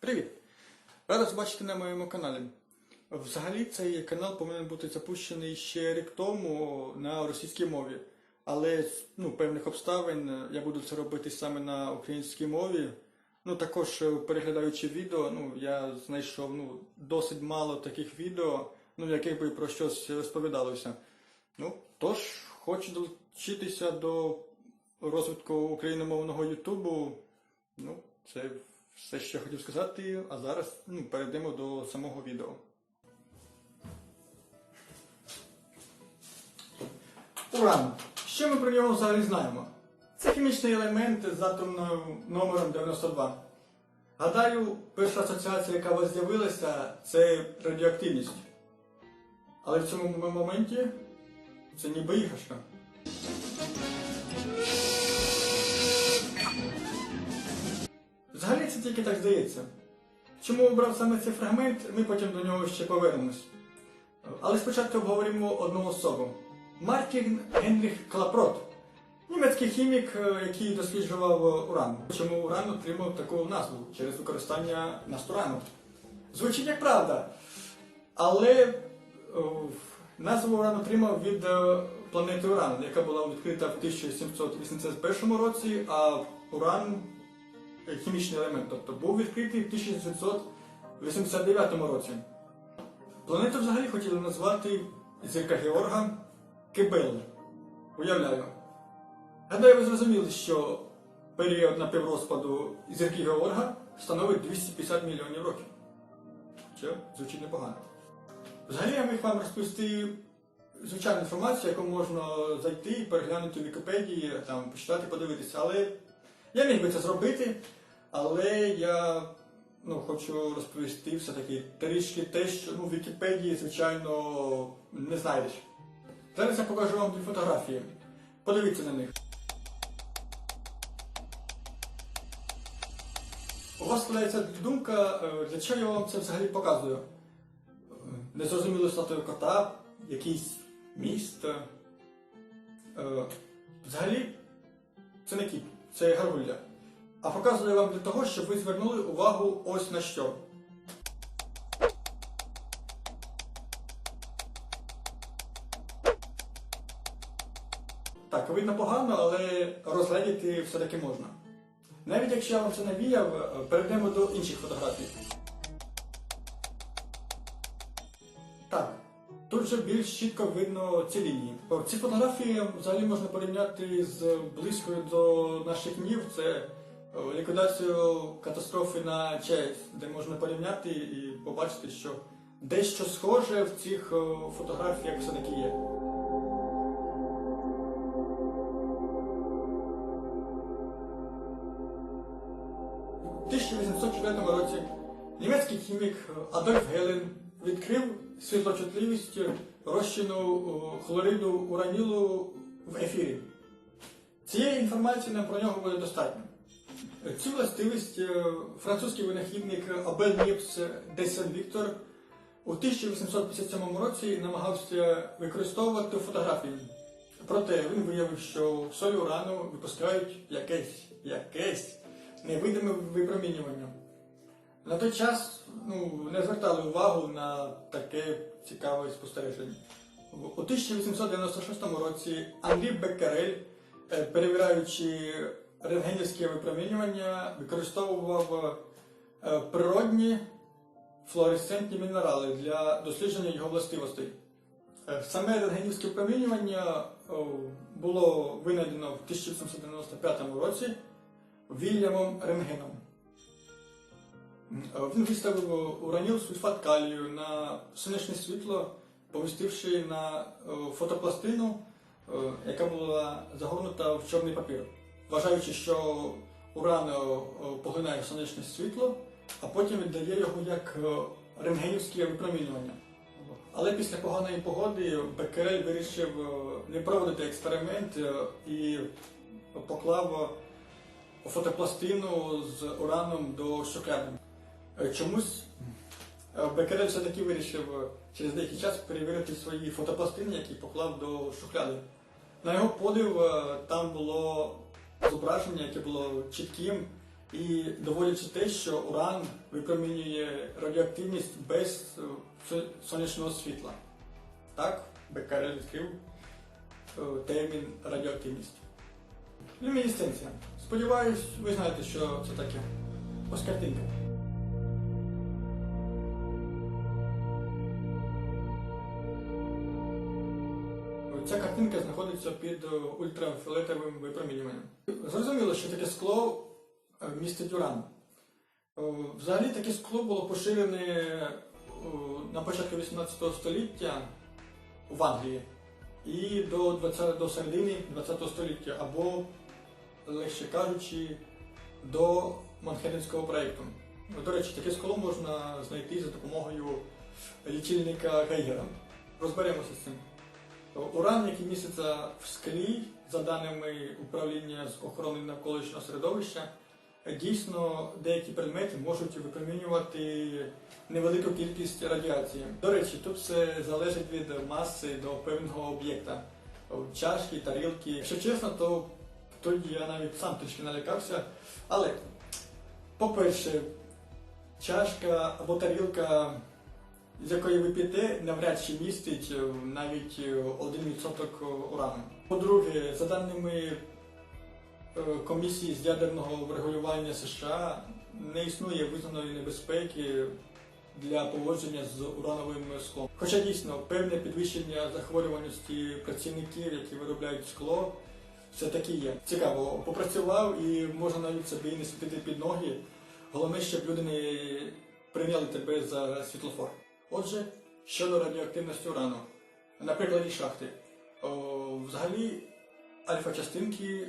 Привіт! Рада бачити на моєму каналі. Взагалі цей канал повинен бути запущений ще рік тому на російській мові. Але з ну, певних обставин я буду це робити саме на українській мові. Ну також е, переглядаючи відео, ну я знайшов ну, досить мало таких відео, ну яких би про щось розповідалося. Ну, тож, хочу долучитися до розвитку україномовного Ютубу. Ну, це все, що я хотів сказати, а зараз ну, перейдемо до самого відео. Уран. Що ми про нього взагалі знаємо? Це хімічний елемент з атомним номером 92. Гадаю, перша асоціація, яка у вас з'явилася, це радіоактивність. Але в цьому моменті це ніби іграшка. Взагалі це тільки так здається. Чому обрав саме цей фрагмент, ми потім до нього ще повернемось. Але спочатку обговоримо одну особу. Мартін Генріх Клапрот. Німецький хімік, е, який досліджував е, уран. Чому уран отримав таку назву через використання настурану. Звучить як правда. Але е, назву уран отримав від планети Уран, яка була відкрита в 1781 році, а уран хімічний елемент, тобто був відкритий в 1989 році. Планету взагалі хотіли назвати зірка Георга Кебел. Уявляю. Гадаю, ви зрозуміли, що період напіврозпаду зірки Георга становить 250 мільйонів років. Що звучить непогано. Взагалі я міг вам розповісти звичайну інформацію, яку можна зайти переглянути в Вікіпедії, там, почитати, подивитися. Але я міг би це зробити, але я ну, хочу розповісти все-таки трішки те, що ну, в Вікіпедії, звичайно, не знайдеш. Зараз я покажу вам дві фотографії. Подивіться на них. У вас складається думка, е, для чого я вам це взагалі показую? Е, Незрозумілу статую кота, якийсь міст. е, Взагалі, це не кіт, це гаргулля. А показую вам для того, щоб ви звернули увагу ось на що. Так, видно погано, але розглядіти все-таки можна. Навіть якщо я вам це навіяв, перейдемо до інших фотографій. Так, тут вже більш чітко видно ці лінії. Ці фотографії взагалі можна порівняти з близькою до наших днів. Це ліквідацію катастрофи на ЧАЕС, де можна порівняти і побачити, що дещо схоже в цих фотографіях все-таки є. У 1804 році німецький хімік Адольф Гелен відкрив світлочутливість розчину хлориду уранілу в ефірі. Цієї інформації нам про нього буде достатньо. Цю властивість е, французький винахідник Абель Ніпс Десен Віктор у 1857 році намагався використовувати фотографії. Проте він виявив, що солі урану випускають якесь, якесь невидиме випромінювання. На той час ну, не звертали увагу на таке цікаве спостереження. У 1896 році Андрій Беккерель, е, перевіряючи рентгенівське випромінювання, використовував е, природні флуоресцентні мінерали для дослідження його властивостей. Е, Саме рентгенівське випромінювання було винайдено в 1895 році Вільямом Рентгеном. Е, Він виставив ураніл сульфат калію на сонячне світло, помістивши на е, фотопластину, е, яка була загорнута в чорний папір, вважаючи, що уран е, поглинає сонячне світло, а потім віддає його як е, рентгенівське випромінювання. Але після поганої погоди Беккерель вирішив е, не проводити експеримент і поклав фотопластину з ураном до шоколаду. Е, Чомусь Беккерель все-таки вирішив через деякий час перевірити свої фотопластини, які поклав до шухляди. На його подив там було зображення, яке було чітким і доводячи те, що уран випромінює радіоактивність без е, сонячного світла. Так, Беккарель відкрив е, термін радіоактивність. Люмінісценція. Сподіваюсь, ви знаєте, що це таке. Ось картинка. Картинка знаходиться під е, ультрафіолетовим випромінюванням. Зрозуміло, що таке скло е, містить уран. Е, Взагалі таке скло було поширене на початку 18 століття в Англії і до, 20, до середини 20 століття, або, легше кажучи, до Манхеттенського проєкту. До речі, таке скло можна знайти за допомогою лічильника Гейгера. Розберемося з цим. Уран, який міститься в склі, за даними управління з охорони навколишнього середовища, дійсно деякі предмети можуть випромінювати невелику кількість радіації. До речі, тут все залежить від маси до певного об'єкта. Чашки, тарілки. Якщо чесно, то тоді я навіть сам трішки налякався. Але, по-перше, чашка або тарілка з якої ви п'єте, навряд чи містить е, навіть е, 1% урану. По-друге, за даними е, комісії з ядерного врегулювання США, не існує визнаної небезпеки для поводження з урановим склом. Хоча дійсно певне підвищення захворюваності працівників, які виробляють скло, все таки є. Цікаво, попрацював і можна навіть собі не світити під ноги. Головне, щоб люди не прийняли тебе за світлофор. Отже, щодо радіоактивності урану, на прикладі шахти. О, взагалі, альфа-частинки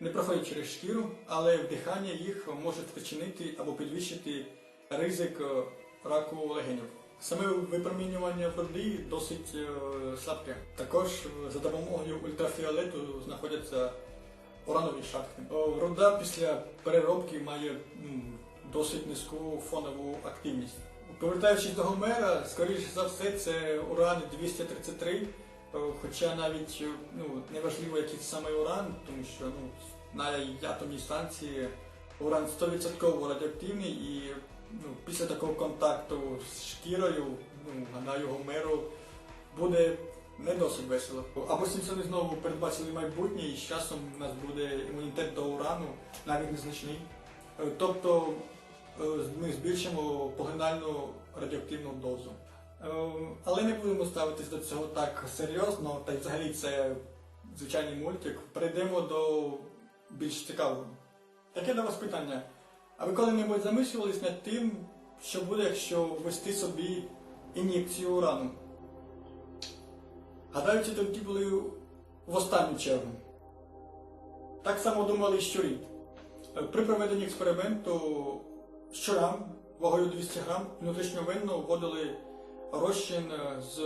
не проходять через шкіру, але вдихання їх може спричинити або підвищити ризик раку легенів. Саме випромінювання води досить слабке. Також за допомогою ультрафіолету знаходяться уранові шахти. Руда після переробки має досить низьку фонову активність. Повертаючись до Гомера, скоріше за все, це уран 233, е, хоча навіть е, ну, неважливо, який саме уран, тому що ну, на атомній станції уран 100% радіоактивний і ну, після такого контакту з шкірою, ну, гадаю, Гомеру буде не досить весело. Або Сімпсони знову передбачили майбутнє і з часом в нас буде імунітет до урану, навіть незначний. Е, Тобто ми збільшимо поглинальну радіоактивну дозу. Е, Але не будемо ставитись до цього так серйозно, та й взагалі це звичайний мультик. Перейдемо до більш цікавого. Таке до вас питання. А ви коли-небудь замислювались над тим, що буде, якщо ввести собі ін'єкцію урану? Гадаю, ці думки були в останню чергу. Так само думали щурі. Е, При проведенні експерименту щурам вагою 200 грам внутрішньовенно вводили розчин е, з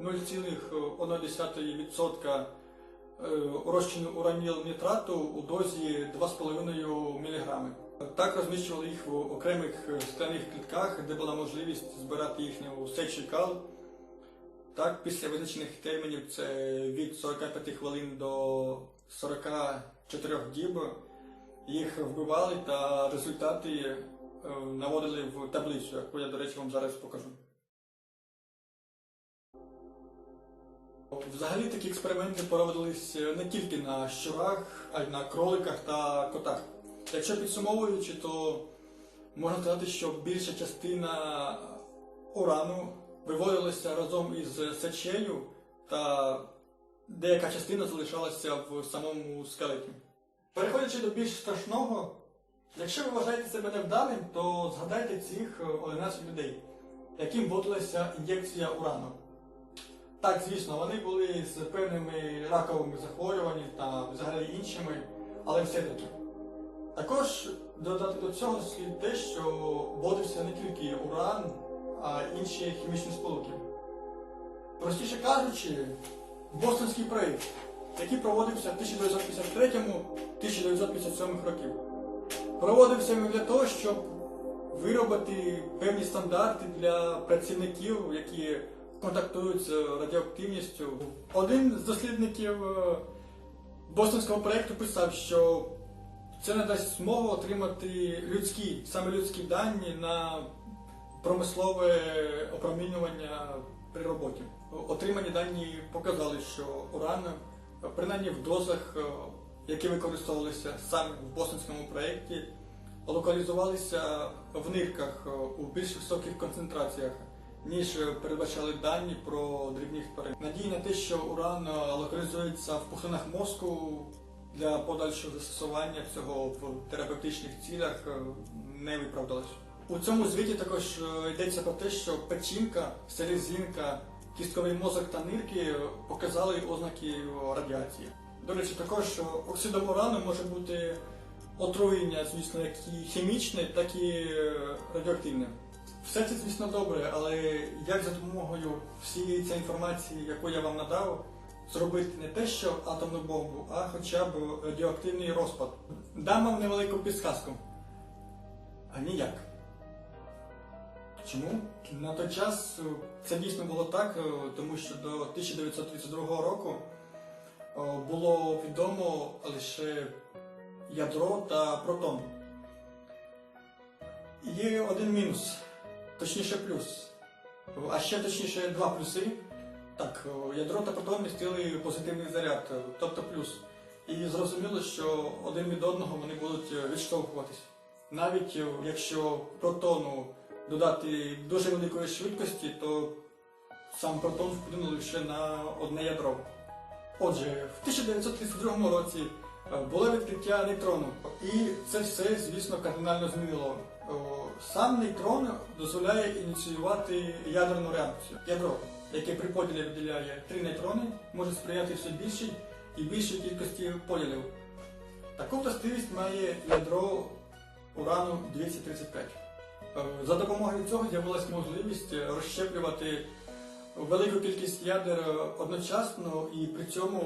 0,1% е, розчину ураніл нітрату у дозі 2,5 мг. Так розміщували їх в окремих е, скляних клітках, де була можливість збирати їхню сечу і кал. Так, після визначених термінів це від 45 хвилин до 44 діб їх вбивали та результати е, наводили в таблицю, яку я, до речі, вам зараз покажу. Взагалі такі експерименти проводились не тільки на щурах, а й на кроликах та котах. Якщо підсумовуючи, то можна сказати, що більша частина урану виводилася разом із сечею, та деяка частина залишалася в самому скелеті. Переходячи до більш страшного, якщо ви вважаєте себе невдалим, то згадайте цих е, 11 людей, яким вводилася ін'єкція урану. Так, звісно, вони були з певними раковими захворюваннями та взагалі іншими, але все-таки. Також додати до цього слід те, що вводився не тільки уран, а й інші хімічні сполуки. Простіше кажучи, Бостонський проєкт, який проводився в 1953-1957 років. Проводився він для того, щоб виробити певні стандарти для працівників, які контактують з радіоактивністю. Один з дослідників е, Бостонського проєкту писав, що Це надасть змогу отримати людські, саме людські дані на промислове опромінювання при роботі. Отримані дані показали, що уран, принаймні в дозах, е, які використовувалися саме в бостонському проєкті, локалізувалися в нирках е, у більш високих концентраціях, ніж передбачали дані про дрібних тварин. Надії на те, що уран е, локалізується в пухлинах мозку для подальшого застосування цього в терапевтичних цілях е, не виправдалось. У цьому звіті також йдеться про те, що печінка, селезінка, кістковий мозок та нирки показали ознаки радіації. До речі, також е, оксидом урану може бути отруєння, звісно, як і хімічне, так і е, радіоактивне. Все це, звісно, добре, але як за допомогою всієї цієї інформації, яку я вам надав, зробити не те, що атомну бомбу, а хоча б радіоактивний розпад? Дам вам невелику підсказку. А ніяк. Чому? На той час е, це дійсно було так, е, тому що до 1932 року було відомо лише ядро та протон. Є один мінус, точніше плюс. А ще точніше два плюси. Так, е, ядро та протон містили позитивний заряд, е, тобто плюс. І зрозуміло, що один від одного вони будуть е, відштовхуватись. Навіть е, якщо протону додати дуже великої швидкості, то сам протон вплине лише на одне ядро. Отже, в 1932 році е, було відкриття нейтрону, і це все, звісно, кардинально змінило. Сам нейтрон дозволяє ініціювати ядерну реакцію. Ядро, яке при поділі виділяє три нейтрони, може сприяти все більшій і більшій кількості поділів. Таку властивість має ядро урану 235. Е, За допомогою цього з'явилась можливість е, розщеплювати велику кількість ядер одночасно, і при цьому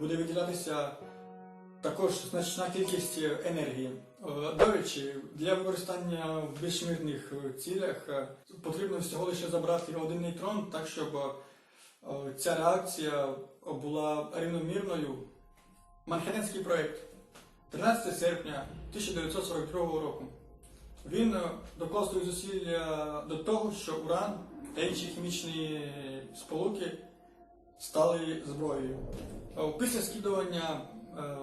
буде виділятися також значна кількість енергії. Е, До речі, для використання в більш мирних е, цілях е, потрібно всього лише забрати один нейтрон, так щоб ця реакція була рівномірною. Манхеттенський проєкт 13 серпня 1942 року. Він доклав свої зусилля до того, що уран інші хімічні сполуки стали зброєю. Е, Після скидування е,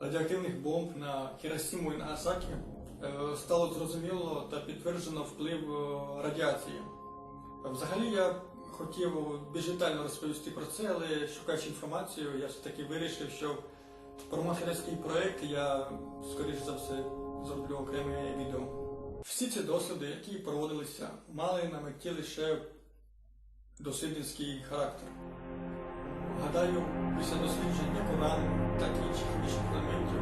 радіоактивних бомб на Хіросіму і Нагасакі е, стало зрозуміло та підтверджено вплив радіації. Взагалі я хотів більш детально розповісти про це, але шукаючи інформацію, я все-таки вирішив, що про Манхеттенський проєкт я, скоріш за все, зроблю окреме відео. Всі ці досліди, які проводилися, мали на меті лише дослідницький характер. Гадаю, після дослідження Корану та інших хімічних елементів